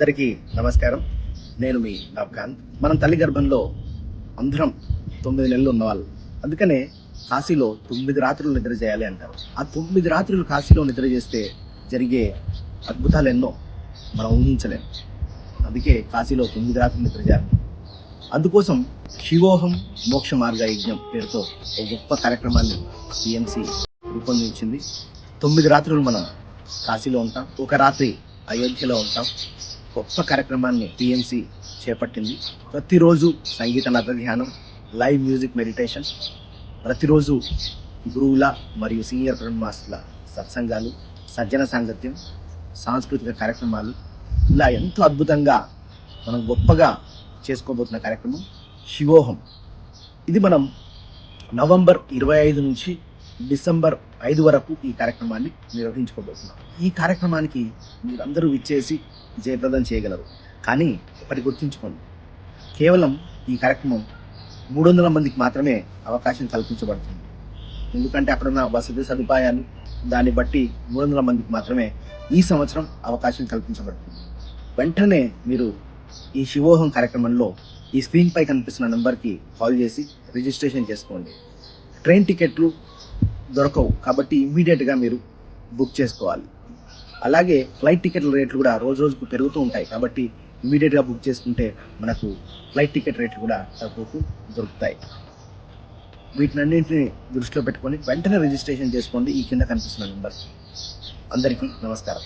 అందరికీ నమస్కారం. నేను మీ నవకాంత్. మనం తల్లి గర్భంలో అందరం తొమ్మిది నెలలు ఉన్నవాళ్ళు. అందుకనే కాశీలో తొమ్మిది రాత్రులు నిద్ర చేయాలి అంటారు. ఆ తొమ్మిది రాత్రులు కాశీలో నిద్ర చేస్తే జరిగే అద్భుతాలు ఎన్నో మనం ఊహించలేము అందుకే కాశీలో తొమ్మిది రాత్రులు నిద్ర చేయాలి. అందుకోసం శివోహం మోక్ష మార్గ యజ్ఞం పేరుతో ఒక గొప్ప కార్యక్రమాన్ని సిఎంసి రూపొందించింది. తొమ్మిది రాత్రులు మనం కాశీలో ఉంటాం. ఒక రాత్రి అయోధ్యలో ఉంటాం. గొప్ప కార్యక్రమాన్ని టిఎంసి చేపట్టింది. ప్రతిరోజు సంగీత నత ధ్యానం లైవ్ మ్యూజిక్ మెడిటేషన్ ప్రతిరోజు గురువుల మరియు సీనియర్ బ్రహ్మాస్ల సత్సంగాలు సజ్జన సాంగత్యం సాంస్కృతిక కార్యక్రమాలు ఇలా ఎంతో అద్భుతంగా మనం గొప్పగా చేసుకోబోతున్న కార్యక్రమం శివోహం. ఇది మనం నవంబర్ ఇరవై ఐదు నుంచి డిసెంబర్ ఐదు వరకు ఈ కార్యక్రమాన్ని నిర్వహించుకోబోతున్నాం. ఈ కార్యక్రమానికి మీరందరూ ఇచ్చేసి జయప్రదం చేయగలరు. కానీ ఒకటి గుర్తుంచుకోండి. కేవలం ఈ కార్యక్రమం మూడు వందల మందికి మాత్రమే అవకాశం కల్పించబడుతుంది. ఎందుకంటే అక్కడున్న వసతి సదుపాయాలు దాన్ని బట్టి మూడు వందల మందికి మాత్రమే ఈ సంవత్సరం అవకాశం కల్పించబడుతుంది. వెంటనే మీరు ఈ శివోహం కార్యక్రమంలో ఈ స్క్రీన్పై కనిపిస్తున్న నెంబర్కి కాల్ చేసి రిజిస్ట్రేషన్ చేసుకోండి. ట్రైన్ టికెట్లు దొరకవు కాబట్టి ఇమ్మీడియట్గా మీరు బుక్ చేసుకోవాలి. అలాగే ఫ్లైట్ టికెట్ల రేట్లు కూడా రోజు రోజుకు పెరుగుతూ ఉంటాయి కాబట్టి ఇమీడియట్గా బుక్ చేసుకుంటే మనకు ఫ్లైట్ టికెట్ రేట్లు కూడా తక్కువకు దొరుకుతాయి. వీటినన్నింటిని దృష్టిలో పెట్టుకొని వెంటనే రిజిస్ట్రేషన్ చేసుకోండి. ఈ కింద కనిపిస్తున్న నెంబర్ అందరికీ నమస్కారం.